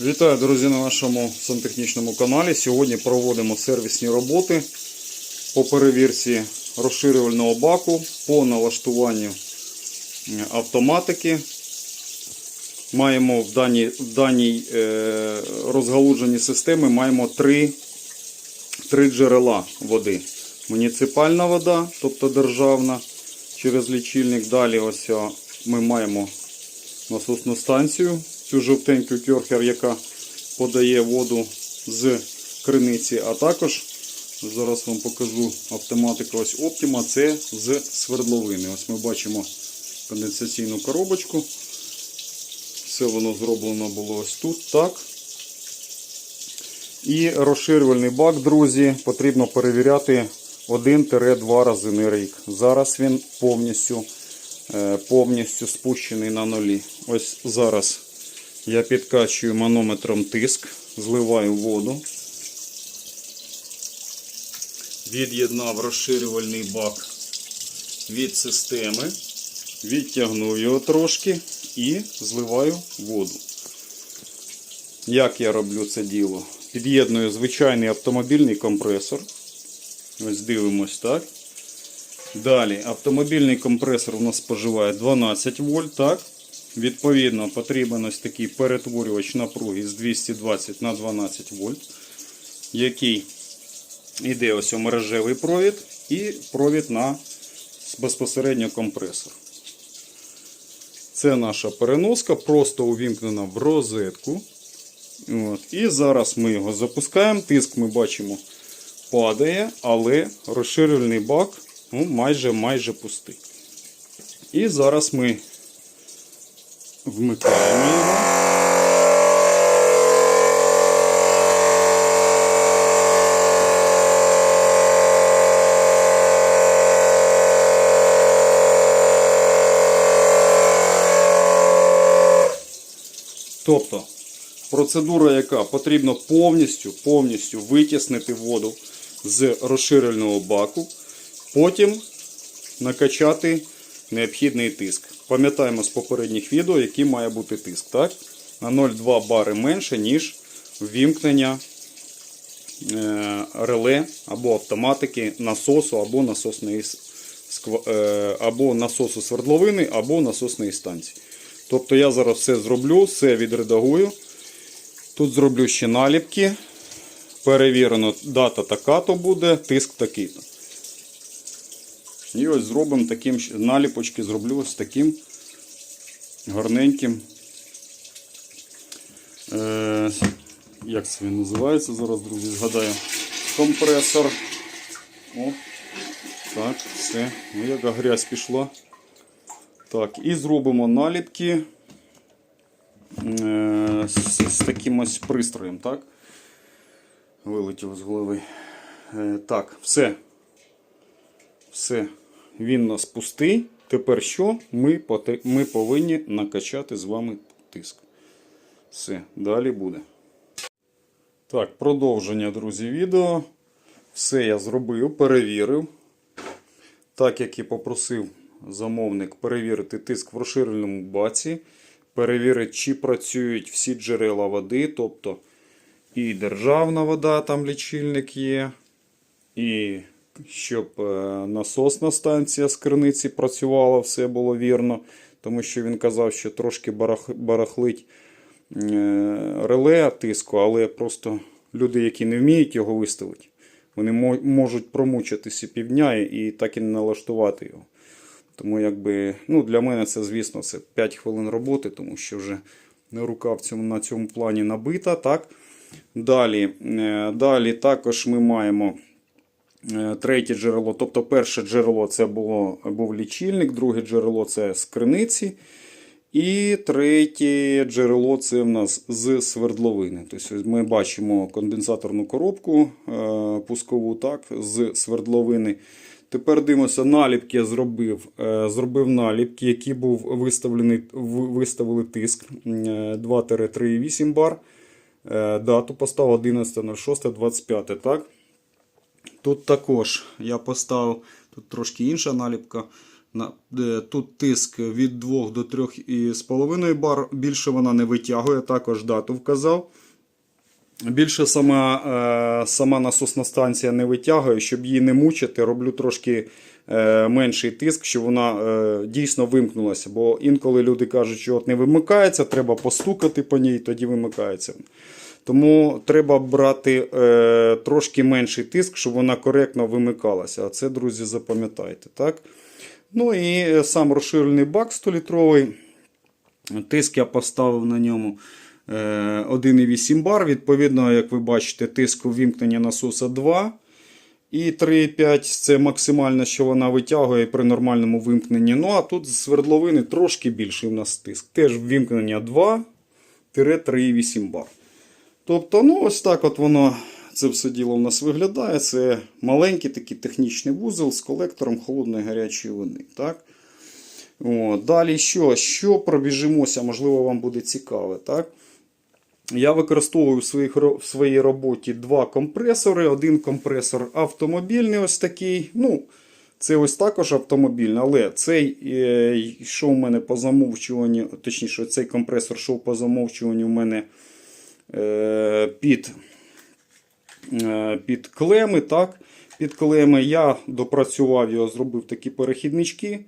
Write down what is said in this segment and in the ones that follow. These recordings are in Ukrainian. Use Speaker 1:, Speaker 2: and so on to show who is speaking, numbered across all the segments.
Speaker 1: Вітаю, друзі, на нашому сантехнічному каналі. Сьогодні проводимо сервісні роботи по перевірці розширювального баку, по налаштуванню автоматики. Маємо в даній, в даній е, розгалудженій системі маємо три, три джерела води. Муніципальна вода, тобто державна, через лічильник. Далі ось ми маємо насосну станцію, цю жовтеньку кьорхер, яка подає воду з криниці, а також зараз вам покажу автоматика ось Optima, це з свердловини. Ось ми бачимо конденсаційну коробочку. Все воно зроблено було ось тут, так. І розширювальний бак, друзі, потрібно перевіряти 1-2 рази на рік. Зараз він повністю е, повністю спущений на нулі. Ось зараз я підкачую манометром тиск, зливаю воду. Від'єднав розширювальний бак від системи, відтягнув його трошки і зливаю воду. Як я роблю це діло? Під'єдную звичайний автомобільний компресор. Ось дивимось так. Далі автомобільний компресор у нас споживає 12 вольт. так. Відповідно, потрібен ось такий перетворювач напруги з 220 на 12 вольт, який йде ось у мережевий провід і провід на безпосередньо компресор. Це наша переноска, просто увімкнена в розетку. От. І зараз ми його запускаємо. Тиск ми бачимо падає, але розширювальний бак ну, майже майже пустий. І зараз ми вмикаємо його. Тобто процедура, яка потрібно повністю повністю витіснити воду з розширювального баку, потім накачати необхідний тиск. Пам'ятаємо з попередніх відео, який має бути тиск. Так? На 0,2 бари менше, ніж ввімкнення е, реле або автоматики насосу або насосної е, або насосу свердловини, або насосної станції. Тобто я зараз все зроблю, все відредагую. Тут зроблю ще наліпки. Перевірено, дата така-то буде, тиск такий-то. І ось зробимо таким наліпочки, зроблю ось таким гарненьким. Е, як це він називається? Зараз, друзі, згадаю. Компресор. О, так, все. Ну, яка грязь пішла. Так, і зробимо наліпки е, з, з таким ось пристроєм, так? Вилетів з голови. Е, так, все. Все. Він нас пустий. Тепер що? Ми, ми повинні накачати з вами тиск. Все, далі буде. Так, продовження, друзі, відео. Все я зробив, перевірив. Так як і попросив замовник перевірити тиск в розширеному баці, перевірити, чи працюють всі джерела води, тобто і державна вода, там лічильник є, і щоб е, насосна станція з криниці працювала, все було вірно, тому що він казав, що трошки барахлить е, реле тиску, але просто люди, які не вміють його виставити, вони можуть промучитися півдня і так і не налаштувати його. Тому якби, ну, для мене це, звісно, це 5 хвилин роботи, тому що вже рука в цьому, на цьому плані набита. Так? Далі, е, далі також ми маємо третє джерело. Тобто перше джерело це було, був лічильник, друге джерело це з криниці. І третє джерело це в нас з свердловини. Тобто ми бачимо конденсаторну коробку е, пускову так, з свердловини. Тепер дивимося, наліпки я зробив. Е, Зробив наліпки, які був виставлений, виставили тиск е, 2-3,8 бар. Е, Дату поставив 11.06.25. Так? Тут також я поставив, тут трошки інша наліпка. Е, Тут тиск від 2 до 3,5 бар. Більше вона не витягує, також дату вказав. Більше сама, е, сама насосна станція не витягує, щоб її не мучити, роблю трошки е, менший тиск, щоб вона дійсно вимкнулася. Бо інколи люди кажуть, що от не вимикається, треба постукати по ній, тоді вимикається. Тому треба брати е, трошки менший тиск, щоб вона коректно вимикалася. А це, друзі, запам'ятайте. так? Ну і е, сам розширений бак 100-літровий. Тиск я поставив на ньому е, 1,8 бар. Відповідно, як ви бачите, тиск увімкнення насоса 2. І 3,5 це максимально, що вона витягує при нормальному вимкненні. Ну а тут з свердловини трошки більший у нас тиск. Теж вимкнення 2-3,8 бар. Тобто, ну ось так от воно це все діло в нас виглядає. Це маленький такий технічний вузол з колектором холодної гарячої води. Так? О, далі що? Що пробіжимося, можливо, вам буде цікаве. Так? Я використовую в, своїх, в своїй роботі два компресори. Один компресор автомобільний, ось такий. Ну, це ось також автомобільний, але цей е, у мене по замовчуванню, точніше, цей компресор йшов по замовчуванню у мене під, е, під клеми. Так? Під клеми я допрацював його, зробив такі перехіднички.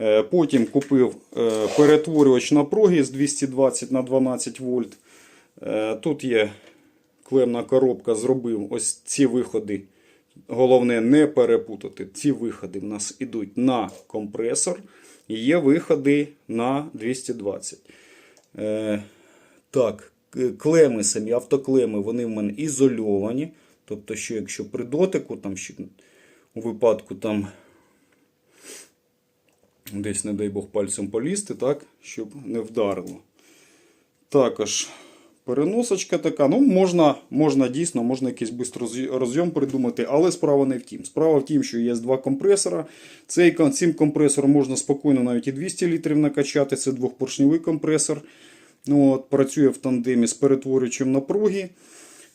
Speaker 1: Е, Потім купив е, перетворювач напруги з 220 на 12 вольт. Е, Тут є клемна коробка, зробив ось ці виходи. Головне не перепутати. Ці виходи в нас йдуть на компресор. І є виходи на 220. Е, так, клеми самі, автоклеми, вони в мене ізольовані. Тобто, що якщо при дотику, там ще у випадку там десь, не дай Бог, пальцем полізти, так, щоб не вдарило. Також переносочка така. Ну, можна, можна дійсно, можна якийсь бистро розйом придумати, але справа не в тім. Справа в тім, що є два компресора. Цей, цим компресором можна спокійно навіть і 200 літрів накачати. Це двохпоршневий компресор. Ну, от, працює в тандемі з перетворюючим напруги.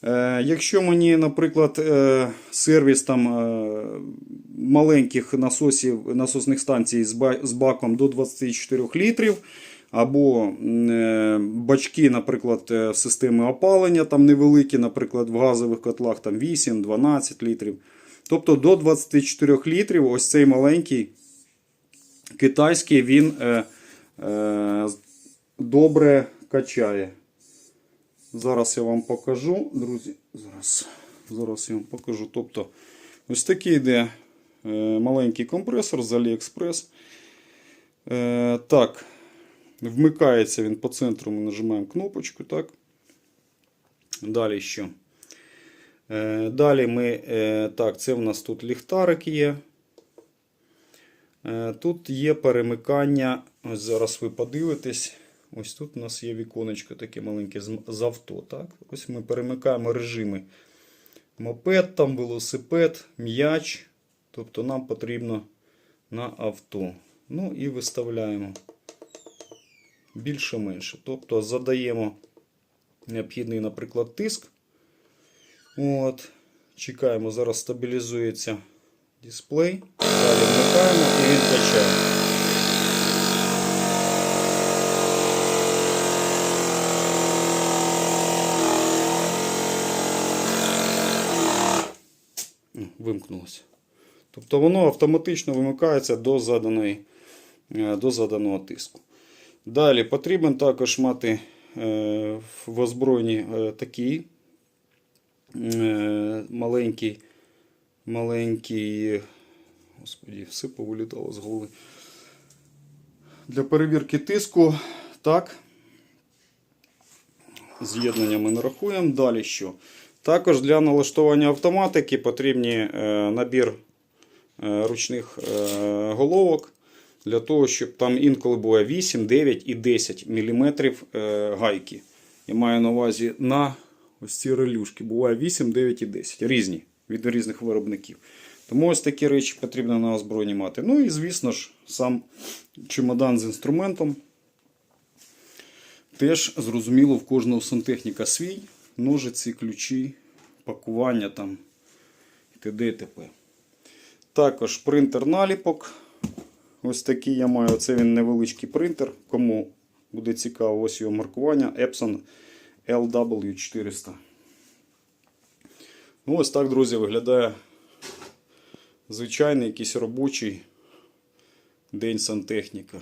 Speaker 1: Е, якщо мені, наприклад, е, сервіс там е, маленьких насосів, насосних станцій з, ба- з баком до 24 літрів, або е, бачки, наприклад, е, системи опалення там невеликі, наприклад, в газових котлах там 8-12 літрів. Тобто до 24 літрів ось цей маленький китайський він е, е, добре качає. Зараз я вам покажу, друзі. Зараз, зараз я вам покажу. Тобто, ось такий йде е, маленький компресор з AliExpress. Е, так, вмикається він по центру. Ми нажимаємо кнопочку. Так. Далі що? Е, далі ми. Так, це в нас тут ліхтарик є. Тут є перемикання. Ось зараз ви подивитесь. Ось тут у нас є віконечко таке маленьке з авто. Так? Ось ми перемикаємо режими. Мопед, там, велосипед, м'яч. Тобто нам потрібно на авто. Ну і виставляємо більше-менше. Тобто задаємо необхідний, наприклад, тиск. От. Чекаємо, зараз стабілізується дисплей. Далі вмикаємо і він Вимкнулося. Тобто воно автоматично вимикається до, заданої, е, до заданого тиску. Далі потрібен також мати е, в озброєнні е, такий маленький, маленький, господі, все повилітало з голови. Для перевірки тиску, так. З'єднання ми не рахуємо. Далі що? Також для налаштування автоматики потрібні е, набір е, ручних е, головок. Для того, щоб там інколи буває 8, 9 і 10 мм гайки. Я маю на увазі на ось ці релюшки. Буває 8, 9 і 10. Різні від різних виробників. Тому ось такі речі потрібно на озброєнні мати. Ну і, звісно ж, сам чемодан з інструментом. Теж зрозуміло, в кожного сантехніка свій, ножиці, ключі, пакування там і т.д. і т.п. Також принтер наліпок. Ось такий я маю. Це він невеличкий принтер. Кому буде цікаво, ось його маркування Epson LW400. Ну, ось так, друзі, виглядає звичайний якийсь робочий день сантехніка.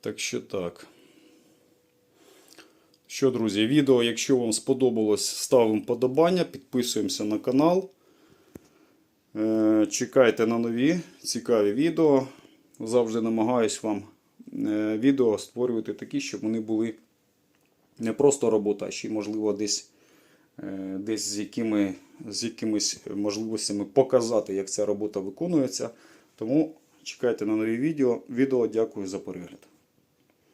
Speaker 1: Так що так. Що, друзі, відео, якщо вам сподобалось, ставимо подобання, підписуємося на канал. Е, Чекайте на нові цікаві відео. Завжди намагаюсь вам е, відео створювати такі, щоб вони були не просто робота, а ще й, можливо, десь, е, десь з, якими, з якимись можливостями показати, як ця робота виконується. Тому чекайте на нові відео. Відео дякую за перегляд.